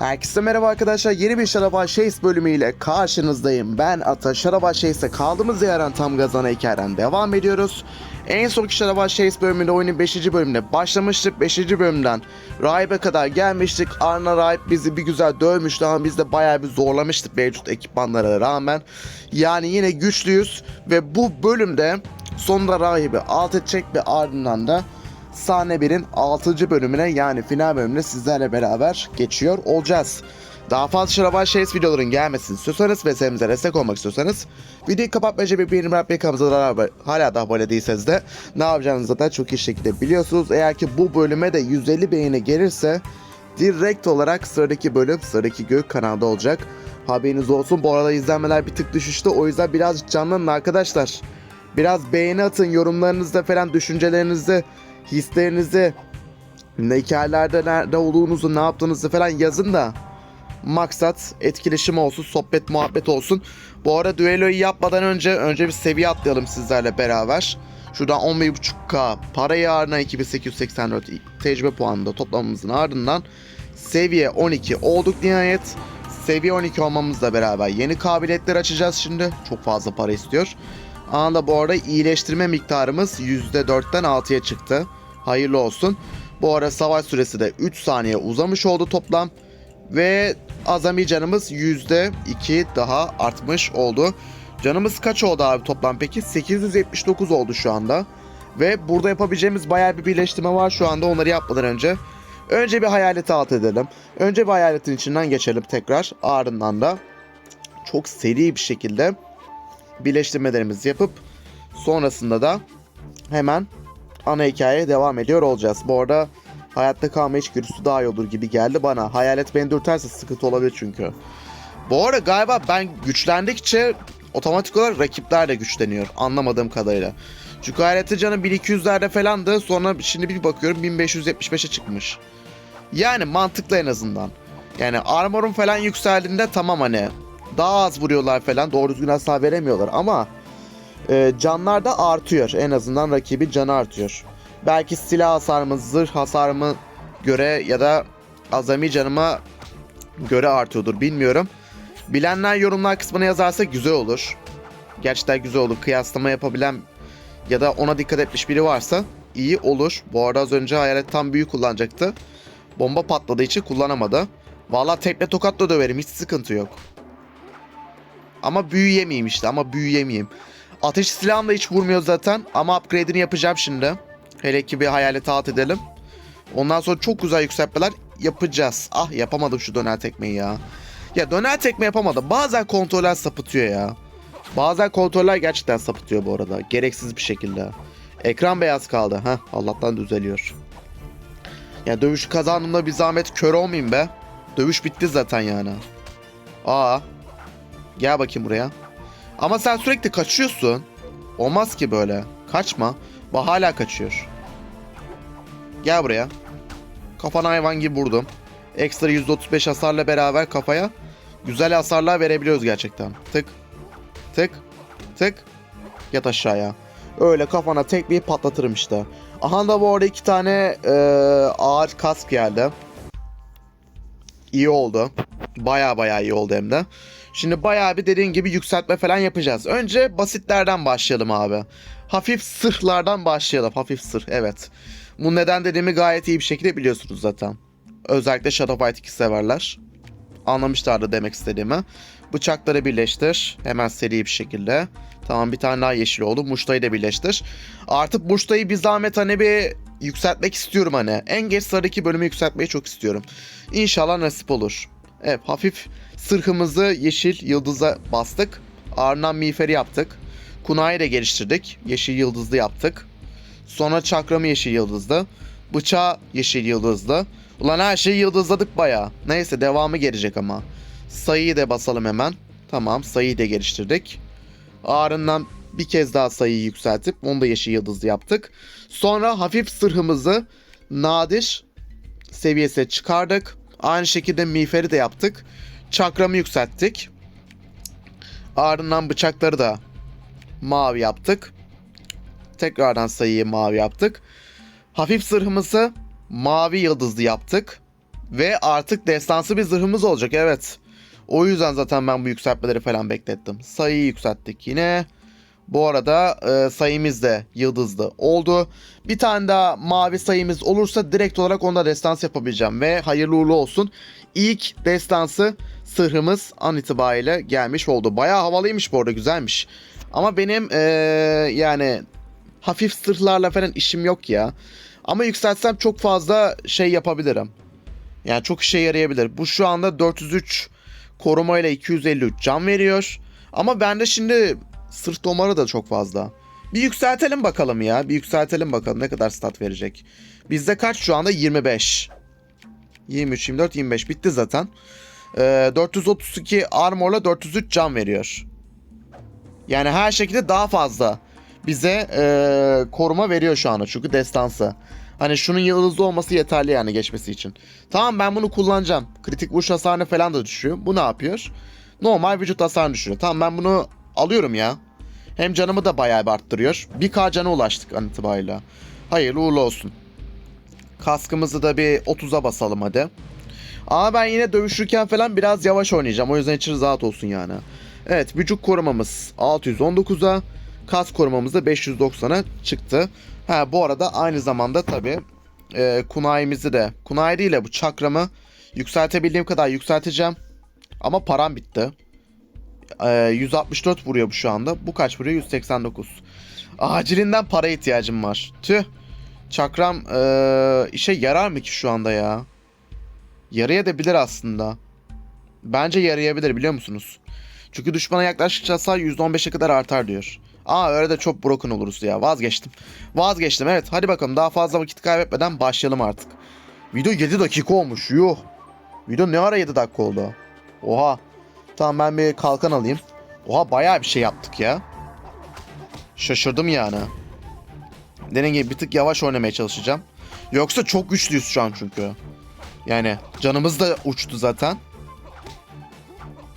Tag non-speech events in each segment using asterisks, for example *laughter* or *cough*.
Herkese merhaba arkadaşlar. Yeni bir Şaraba Şeys bölümüyle karşınızdayım. Ben Ata Şaraba Şeys'te kaldığımız yerden tam gazana hikayeden devam ediyoruz. En sonki Şaraba Şeys bölümünde oyunun 5. bölümünde başlamıştık. 5. bölümden Rahibe kadar gelmiştik. Arna Rahip bizi bir güzel dövmüştü ama biz de bayağı bir zorlamıştık mevcut ekipmanlara rağmen. Yani yine güçlüyüz ve bu bölümde sonunda Rahip'i alt edecek ve ardından da Sahne 1'in 6. bölümüne yani final bölümüne sizlerle beraber geçiyor olacağız. Daha fazla Şarabay Şeys videoların gelmesini istiyorsanız ve serimize destek olmak istiyorsanız videoyu kapatmayınca bir beğeni bırakmayı kanalımıza hala da abone değilseniz de ne yapacağınızı da çok iyi şekilde biliyorsunuz. Eğer ki bu bölüme de 150 beğeni gelirse direkt olarak sıradaki bölüm sıradaki gök kanalda olacak. Haberiniz olsun. Bu arada izlenmeler bir tık düşüştü. O yüzden biraz canlanın arkadaşlar. Biraz beğeni atın. Yorumlarınızda falan düşüncelerinizi, hislerinizi, hikayelerde nerede olduğunuzu, ne yaptığınızı falan yazın da maksat etkileşim olsun, sohbet muhabbet olsun. Bu arada düelloyu yapmadan önce önce bir seviye atlayalım sizlerle beraber. Şuradan 11.5k para yarına 2884 tecrübe puanı da toplamamızın ardından seviye 12 olduk nihayet. Seviye 12 olmamızla beraber yeni kabiliyetler açacağız şimdi. Çok fazla para istiyor. Anında bu arada iyileştirme miktarımız %4'ten 6'ya çıktı. Hayırlı olsun. Bu ara savaş süresi de 3 saniye uzamış oldu toplam. Ve azami canımız %2 daha artmış oldu. Canımız kaç oldu abi toplam peki? 879 oldu şu anda. Ve burada yapabileceğimiz bayağı bir birleştirme var şu anda onları yapmadan önce. Önce bir hayaleti alt edelim. Önce bir hayaletin içinden geçelim tekrar. Ardından da çok seri bir şekilde birleştirmelerimizi yapıp sonrasında da hemen ana hikayeye devam ediyor olacağız. Bu arada hayatta kalma içgüdüsü daha iyi olur gibi geldi bana. Hayalet beni dürterse sıkıntı olabilir çünkü. Bu arada galiba ben güçlendikçe otomatik olarak rakipler de güçleniyor anlamadığım kadarıyla. Çünkü hayaletin canı 1200'lerde falandı sonra şimdi bir bakıyorum 1575'e çıkmış. Yani mantıklı en azından. Yani armorun falan yükseldiğinde tamam hani daha az vuruyorlar falan doğru düzgün hasar veremiyorlar ama e, canlar da artıyor en azından rakibin canı artıyor. Belki silah hasarımı, zırh hasarımı göre ya da azami canıma göre artıyordur bilmiyorum. Bilenler yorumlar kısmına yazarsa güzel olur. Gerçekten güzel olur. Kıyaslama yapabilen ya da ona dikkat etmiş biri varsa iyi olur. Bu arada az önce hayalet tam büyük kullanacaktı. Bomba patladığı için kullanamadı. Valla tekne tokatla döverim hiç sıkıntı yok. Ama büyü yemeyeyim işte ama büyü yemeyeyim. Ateş silahım da hiç vurmuyor zaten ama upgrade'ini yapacağım şimdi. Hele ki bir hayalet alt edelim. Ondan sonra çok güzel yükseltmeler yapacağız. Ah yapamadım şu döner tekmeyi ya. Ya döner tekme yapamadım. Bazen kontroller sapıtıyor ya. Bazen kontroller gerçekten sapıtıyor bu arada. Gereksiz bir şekilde. Ekran beyaz kaldı. Heh Allah'tan düzeliyor. Ya dövüş kazandığımda bir zahmet kör olmayayım be. Dövüş bitti zaten yani. Aa. Gel bakayım buraya. Ama sen sürekli kaçıyorsun. Olmaz ki böyle. Kaçma. Bak hala kaçıyor. Gel buraya. Kafana hayvan gibi vurdum. Ekstra %35 hasarla beraber kafaya güzel hasarlar verebiliyoruz gerçekten. Tık. Tık. Tık. Yat aşağıya. Öyle kafana tekmeyi patlatırım işte. Aha da bu arada iki tane e, ağır kask geldi. İyi oldu. Baya baya iyi oldu hem de. Şimdi bayağı bir dediğin gibi yükseltme falan yapacağız. Önce basitlerden başlayalım abi. Hafif sırlardan başlayalım. Hafif sır evet. Bu neden dediğimi gayet iyi bir şekilde biliyorsunuz zaten. Özellikle Shadow Fight 2 severler. Anlamışlardı demek istediğimi. Bıçakları birleştir. Hemen seri bir şekilde. Tamam bir tane daha yeşil oldu. Muştayı da birleştir. Artık Muştayı bir zahmet hani bir yükseltmek istiyorum hani. En geç sıradaki bölümü yükseltmeyi çok istiyorum. İnşallah nasip olur. Evet hafif sırhımızı yeşil yıldıza bastık. Ardından miğferi yaptık. Kunayı da geliştirdik. Yeşil yıldızlı yaptık. Sonra çakramı yeşil yıldızlı. Bıçağı yeşil yıldızlı. Ulan her şeyi yıldızladık baya. Neyse devamı gelecek ama. Sayıyı da basalım hemen. Tamam sayıyı da geliştirdik. Ardından bir kez daha sayıyı yükseltip onu da yeşil yıldızlı yaptık. Sonra hafif sırhımızı nadir seviyesine çıkardık. Aynı şekilde miğferi de yaptık. Çakramı yükselttik. Ardından bıçakları da mavi yaptık. Tekrardan sayıyı mavi yaptık. Hafif zırhımızı mavi yıldızlı yaptık. Ve artık destansı bir zırhımız olacak evet. O yüzden zaten ben bu yükseltmeleri falan beklettim. Sayıyı yükselttik yine. Bu arada e, sayımız da yıldızlı oldu. Bir tane daha mavi sayımız olursa direkt olarak onda destans yapabileceğim. Ve hayırlı uğurlu olsun. İlk destansı sırrımız an itibariyle gelmiş oldu. Bayağı havalıymış bu arada güzelmiş. Ama benim e, yani hafif sırlarla falan işim yok ya. Ama yükseltsem çok fazla şey yapabilirim. Yani çok işe yarayabilir. Bu şu anda 403 koruma ile 253 can veriyor. Ama bende şimdi sırt domarı da çok fazla. Bir yükseltelim bakalım ya. Bir yükseltelim bakalım ne kadar stat verecek. Bizde kaç şu anda? 25. 23, 24, 25 bitti zaten. Ee, 432 armorla 403 can veriyor. Yani her şekilde daha fazla bize ee, koruma veriyor şu anda çünkü destansı. Hani şunun yıldızlı olması yeterli yani geçmesi için. Tamam ben bunu kullanacağım. Kritik vuruş hasarını falan da düşürüyor. Bu ne yapıyor? Normal vücut hasarını düşürüyor. Tamam ben bunu alıyorum ya. Hem canımı da bayağı bir arttırıyor. 1k cana ulaştık an itibariyle. Hayırlı uğurlu olsun. Kaskımızı da bir 30'a basalım hadi. Ama ben yine dövüşürken falan biraz yavaş oynayacağım. O yüzden içiniz rahat olsun yani. Evet vücut korumamız 619'a. Kas korumamız da 590'a çıktı. Ha bu arada aynı zamanda tabi e, kunayimizi de kunay değil de bu çakramı yükseltebildiğim kadar yükselteceğim. Ama param bitti. E, 164 vuruyor bu şu anda. Bu kaç vuruyor? 189. Acilinden para ihtiyacım var. Tüh. Çakram e, işe yarar mı ki şu anda ya? Yarayabilir aslında. Bence yarayabilir biliyor musunuz? Çünkü düşmana yaklaştıkça hasar %15'e kadar artar diyor. Aa öyle de çok broken oluruz ya. Vazgeçtim. Vazgeçtim evet. Hadi bakalım daha fazla vakit kaybetmeden başlayalım artık. Video 7 dakika olmuş. Yuh. Video ne ara 7 dakika oldu? Oha. Tamam ben bir kalkan alayım. Oha bayağı bir şey yaptık ya. Şaşırdım yani. Dediğim gibi bir tık yavaş oynamaya çalışacağım. Yoksa çok güçlüyüz şu an çünkü. Yani canımız da uçtu zaten.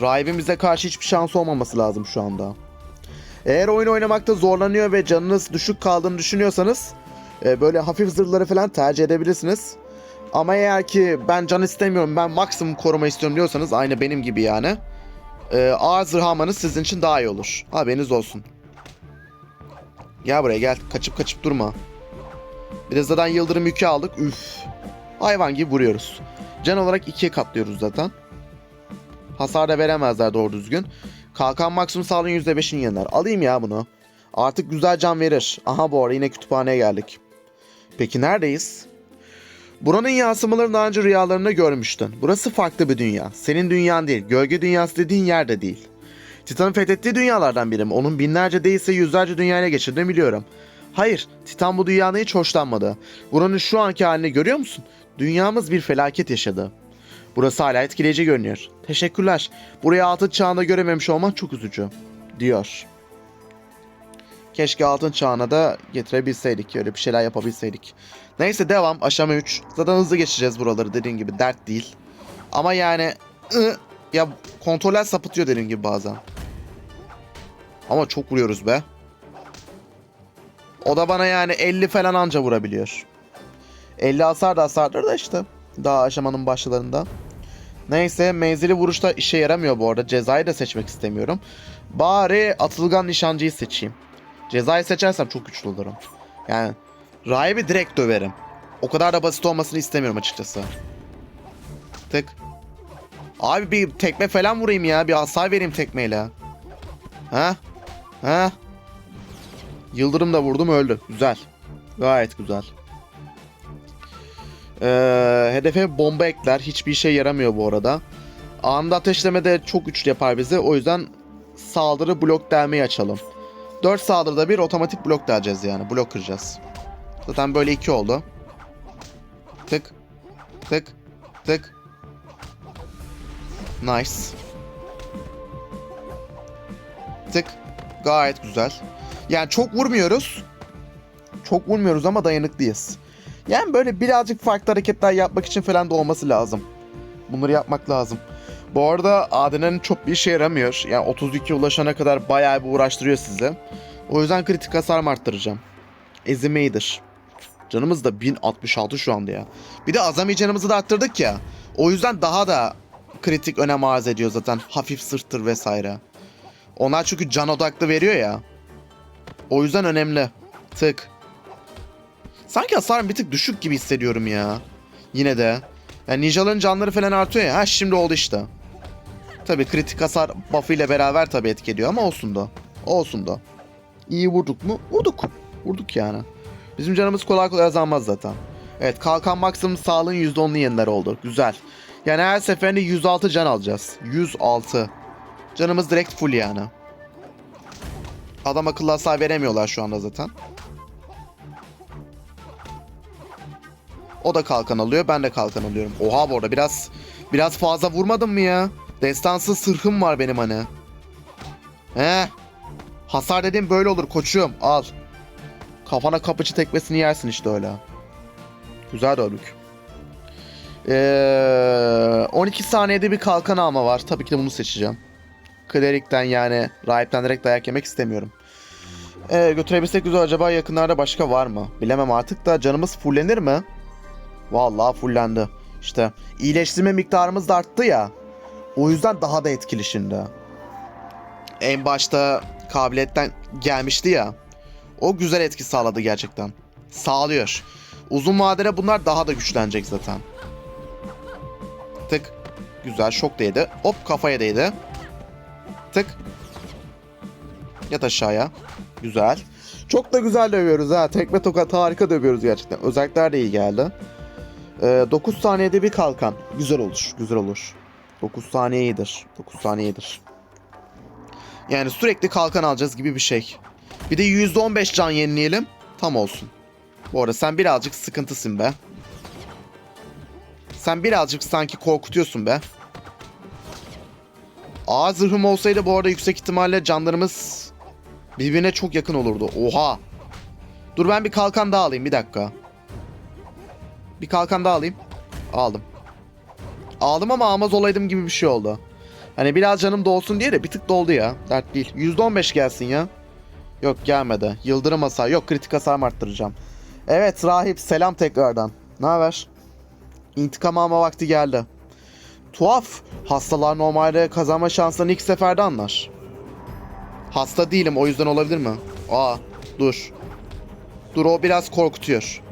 Rahibimize karşı hiçbir şans olmaması lazım şu anda. Eğer oyun oynamakta zorlanıyor ve canınız düşük kaldığını düşünüyorsanız e, böyle hafif zırhları falan tercih edebilirsiniz. Ama eğer ki ben can istemiyorum ben maksimum koruma istiyorum diyorsanız aynı benim gibi yani. E, ağır zırh almanız sizin için daha iyi olur. Haberiniz olsun. Gel buraya gel. Kaçıp kaçıp durma. Bir de zaten yıldırım yükü aldık. Üf. Hayvan gibi vuruyoruz. Can olarak ikiye katlıyoruz zaten. Hasar da veremezler doğru düzgün. Kalkan maksimum sağlığın %5'ini yener. Alayım ya bunu. Artık güzel can verir. Aha bu arada yine kütüphaneye geldik. Peki neredeyiz? Buranın yansımalarını daha önce rüyalarında görmüştün. Burası farklı bir dünya. Senin dünyan değil. Gölge dünyası dediğin yerde değil. Titan'ın fethettiği dünyalardan biri mi? Onun binlerce değilse yüzlerce dünyayla geçirdiğini biliyorum. Hayır, Titan bu dünyadan hiç hoşlanmadı. Buranın şu anki halini görüyor musun? Dünyamız bir felaket yaşadı. Burası hala etkileyici görünüyor. Teşekkürler. Burayı altın çağında görememiş olman çok üzücü. Diyor. Keşke altın çağına da getirebilseydik. Öyle bir şeyler yapabilseydik. Neyse devam. Aşama 3. Zaten hızlı geçeceğiz buraları dediğim gibi. Dert değil. Ama yani... ı, ya kontroller sapıtıyor dediğim gibi bazen. Ama çok vuruyoruz be. O da bana yani 50 falan anca vurabiliyor. 50 hasar da hasardır da işte. Daha aşamanın başlarında. Neyse menzili vuruşta işe yaramıyor bu arada. Cezayı da seçmek istemiyorum. Bari atılgan nişancıyı seçeyim. Cezayı seçersem çok güçlü olurum. Yani rahibi direkt döverim. O kadar da basit olmasını istemiyorum açıkçası. Tık. Abi bir tekme falan vurayım ya. Bir hasar vereyim tekmeyle. Ha? Ha? Yıldırım da vurdum öldü. Güzel. Gayet güzel. Ee, hedefe bomba ekler. Hiçbir işe yaramıyor bu arada. Anında ateşleme de çok güçlü yapar bizi. O yüzden saldırı blok delmeyi açalım. 4 saldırıda bir otomatik blok deleceğiz yani. Blok kıracağız. Zaten böyle 2 oldu. Tık. Tık. Tık. Nice. Tık. Gayet güzel. Yani çok vurmuyoruz. Çok vurmuyoruz ama dayanıklıyız. Yani böyle birazcık farklı hareketler yapmak için falan da olması lazım. Bunları yapmak lazım. Bu arada ADN'nin çok bir işe yaramıyor. Yani 32 ulaşana kadar bayağı bir uğraştırıyor sizi. O yüzden kritik hasar arttıracağım. Ezime. Canımız da 1066 şu anda ya. Bir de azami canımızı da arttırdık ya. O yüzden daha da kritik önem arz ediyor zaten. Hafif sırttır vesaire. Onlar çünkü can odaklı veriyor ya. O yüzden önemli. Tık. Sanki hasarım bir tık düşük gibi hissediyorum ya. Yine de. Yani ninjaların canları falan artıyor ya. Ha şimdi oldu işte. Tabi kritik hasar buff'ı ile beraber tabi etki ediyor ama olsun da. Olsun da. İyi vurduk mu? Vurduk. Vurduk yani. Bizim canımız kolay kolay azalmaz zaten. Evet kalkan maksimum sağlığın %10'lu yeniler oldu. Güzel. Yani her seferinde 106 can alacağız. 106. Canımız direkt full yani. Adam akıllı hasar veremiyorlar şu anda zaten. O da kalkan alıyor. Ben de kalkan alıyorum. Oha bu arada biraz biraz fazla vurmadım mı ya? Destansı sırhım var benim hani. He? Hasar dediğim böyle olur koçum. Al. Kafana kapıcı tekmesini yersin işte öyle. Güzel dördük. Ee, 12 saniyede bir kalkan alma var. Tabii ki de bunu seçeceğim. Klerikten yani rahipten direkt dayak yemek istemiyorum. Ee, götürebilsek güzel acaba yakınlarda başka var mı? Bilemem artık da canımız fullenir mi? Vallahi fullendi. İşte iyileştirme miktarımız da arttı ya. O yüzden daha da etkili şimdi. En başta kabiliyetten gelmişti ya. O güzel etki sağladı gerçekten. Sağlıyor. Uzun vadede bunlar daha da güçlenecek zaten. Tık. Güzel şok değdi. Hop kafaya değdi. Tık. Yat aşağıya. Güzel. Çok da güzel dövüyoruz ha. Tekme tokat harika dövüyoruz gerçekten. Özellikler de iyi geldi. Ee, 9 saniyede bir kalkan. Güzel olur. Güzel olur. 9 saniye iyidir. 9 saniye iyidir. Yani sürekli kalkan alacağız gibi bir şey. Bir de %15 can yenileyelim. Tam olsun. Bu arada sen birazcık sıkıntısın be. Sen birazcık sanki korkutuyorsun be. A zırhım olsaydı bu arada yüksek ihtimalle canlarımız birbirine çok yakın olurdu. Oha. Dur ben bir kalkan daha alayım bir dakika. Bir kalkan daha alayım. Aldım. Aldım ama almaz olaydım gibi bir şey oldu. Hani biraz canım dolsun diye de bir tık doldu ya. Dert değil. %15 gelsin ya. Yok gelmedi. Yıldırım hasar. Yok kritik hasar arttıracağım. Evet rahip selam tekrardan. Ne haber? İntikam alma vakti geldi. Tuhaf. Hastalar normalde kazanma şanslarını ilk seferde anlar. Hasta değilim o yüzden olabilir mi? Aa dur. Dur o biraz korkutuyor.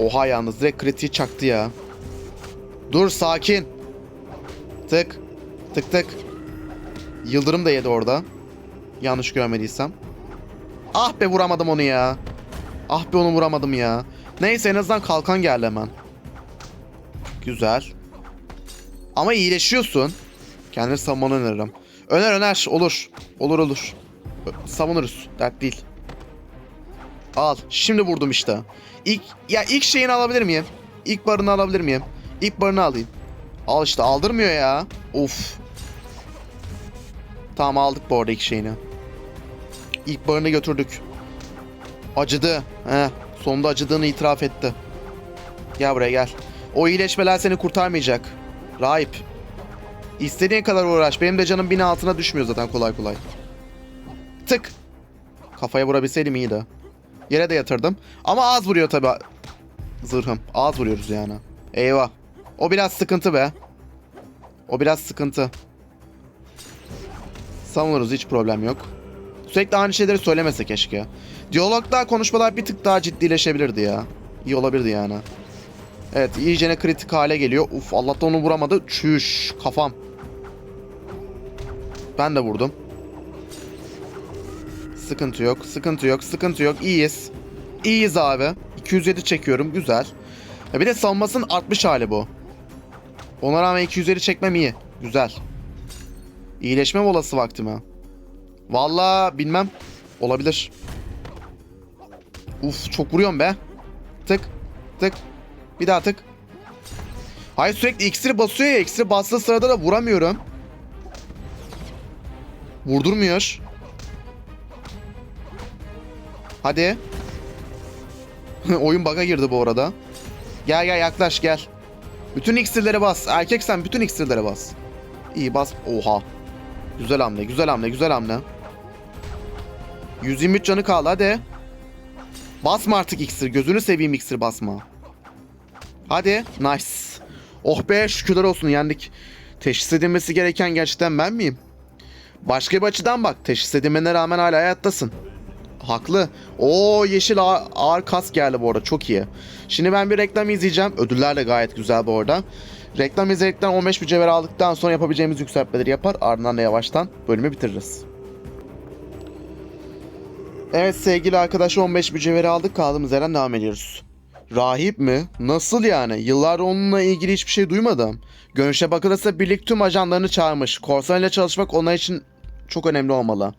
Oha yalnız direkt kritiği çaktı ya. Dur sakin. Tık. Tık tık. Yıldırım da yedi orada. Yanlış görmediysem. Ah be vuramadım onu ya. Ah be onu vuramadım ya. Neyse en azından kalkan geldi hemen. Güzel. Ama iyileşiyorsun. Kendini savunmanı öneririm. Öner öner olur. Olur olur. Savunuruz. Dert değil. Al. Şimdi vurdum işte. İlk ya ilk şeyini alabilir miyim? İlk barını alabilir miyim? İlk barını alayım. Al işte aldırmıyor ya. Of. Tamam aldık bu arada ilk şeyini. İlk barını götürdük. Acıdı. He. Sonunda acıdığını itiraf etti. Gel buraya gel. O iyileşmeler seni kurtarmayacak. Rahip. İstediğin kadar uğraş. Benim de canım bin altına düşmüyor zaten kolay kolay. Tık. Kafaya vurabilseydim iyiydi. Yere de yatırdım. Ama az vuruyor tabi. Zırhım. Az vuruyoruz yani. Eyvah. O biraz sıkıntı be. O biraz sıkıntı. Savunuruz hiç problem yok. Sürekli aynı şeyleri söylemese keşke. Diyalogda konuşmalar bir tık daha ciddileşebilirdi ya. İyi olabilirdi yani. Evet iyicene kritik hale geliyor. Uf Allah'tan onu vuramadı. Çüş kafam. Ben de vurdum. Sıkıntı yok, sıkıntı yok, sıkıntı yok. İyiyiz. İyiyiz abi. 207 çekiyorum, güzel. Ya bir de savunmasının artmış hali bu. Ona rağmen 250 çekmem iyi. Güzel. İyileşme molası vakti mi? Valla bilmem. Olabilir. Uf çok vuruyorum be. Tık tık. Bir daha tık. Hayır sürekli iksir basıyor ya. İksir bastığı sırada da vuramıyorum. Vurdurmuyor. Hadi. *laughs* Oyun bug'a girdi bu arada. Gel gel yaklaş gel. Bütün iksirlere bas. Erkek sen bütün iksirlere bas. İyi bas. Oha. Güzel hamle, güzel hamle, güzel hamle. 123 canı kaldı hadi. Basma artık iksir. Gözünü seveyim iksir basma. Hadi. Nice. Oh be şükürler olsun yendik. Teşhis edilmesi gereken gerçekten ben miyim? Başka bir açıdan bak. Teşhis edilmene rağmen hala hayattasın. Haklı. Oo yeşil ağır, ağır kas geldi bu arada. Çok iyi. Şimdi ben bir reklam izleyeceğim. Ödüller de gayet güzel bu arada. Reklam izledikten 15 mücevher aldıktan sonra yapabileceğimiz yükseltmeleri yapar. Ardından da yavaştan bölümü bitiririz. Evet sevgili arkadaş 15 mücevheri aldık. Kaldığımız yerden devam ediyoruz. Rahip mi? Nasıl yani? Yıllar onunla ilgili hiçbir şey duymadım. Görünüşe bakılırsa birlik tüm ajanlarını çağırmış. Korsan ile çalışmak onlar için çok önemli olmalı.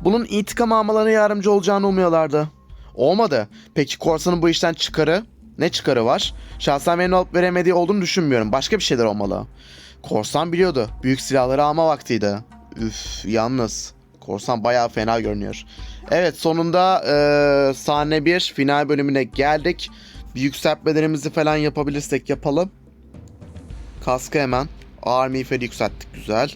Bunun intikam almalarına yardımcı olacağını umuyorlardı. Olmadı. Peki korsanın bu işten çıkarı? Ne çıkarı var? Şahsen memnun olup veremediği olduğunu düşünmüyorum. Başka bir şeyler olmalı. Korsan biliyordu. Büyük silahları alma vaktiydi. Üf yalnız. Korsan bayağı fena görünüyor. Evet sonunda eee sahne 1 final bölümüne geldik. Bir yükseltmelerimizi falan yapabilirsek yapalım. Kaskı hemen. Ağır miğferi yükselttik güzel.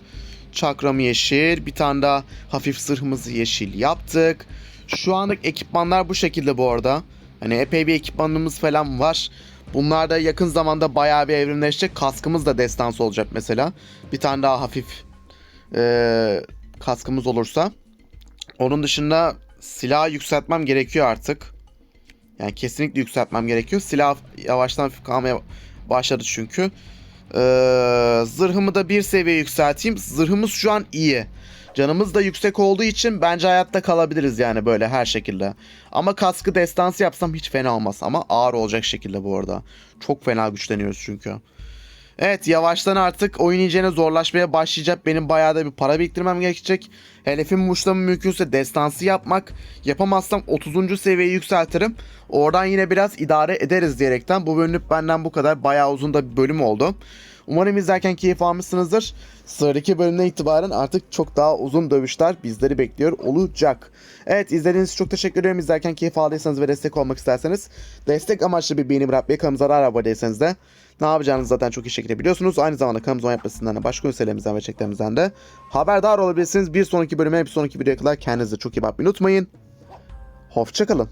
Çakramı yeşil. Bir tane daha hafif zırhımızı yeşil yaptık. Şu anlık ekipmanlar bu şekilde bu arada. Hani epey bir ekipmanımız falan var. Bunlar da yakın zamanda bayağı bir evrimleşecek. Kaskımız da destansı olacak mesela. Bir tane daha hafif eee, kaskımız olursa. Onun dışında silah yükseltmem gerekiyor artık. Yani kesinlikle yükseltmem gerekiyor. Silah yavaştan kalmaya başladı çünkü. Ee, zırhımı da bir seviye yükselteyim. Zırhımız şu an iyi. Canımız da yüksek olduğu için bence hayatta kalabiliriz yani böyle her şekilde. Ama kaskı destansı yapsam hiç fena olmaz. Ama ağır olacak şekilde bu arada. Çok fena güçleniyoruz çünkü. Evet yavaştan artık oyun iyicene zorlaşmaya başlayacak. Benim bayağı da bir para biriktirmem gerekecek. Hedefim uçlamı mümkünse destansı yapmak. Yapamazsam 30. seviyeyi yükseltirim. Oradan yine biraz idare ederiz diyerekten. Bu bölümlük benden bu kadar. Bayağı uzun da bir bölüm oldu. Umarım izlerken keyif almışsınızdır. Sıradaki bölümden itibaren artık çok daha uzun dövüşler bizleri bekliyor olacak. Evet izlediğiniz için çok teşekkür ederim. İzlerken keyif aldıysanız ve destek olmak isterseniz destek amaçlı bir beğeni bırakmayı kanalımıza abone değilseniz de ne yapacağınızı zaten çok iyi şekilde biliyorsunuz. Aynı zamanda kanalımızın yapmasından da başka ünitelerimizden ve çeklerimizden de haberdar olabilirsiniz. Bir sonraki bölüme bir sonraki videoya kadar kendinize çok iyi bakmayı unutmayın. Hoşçakalın.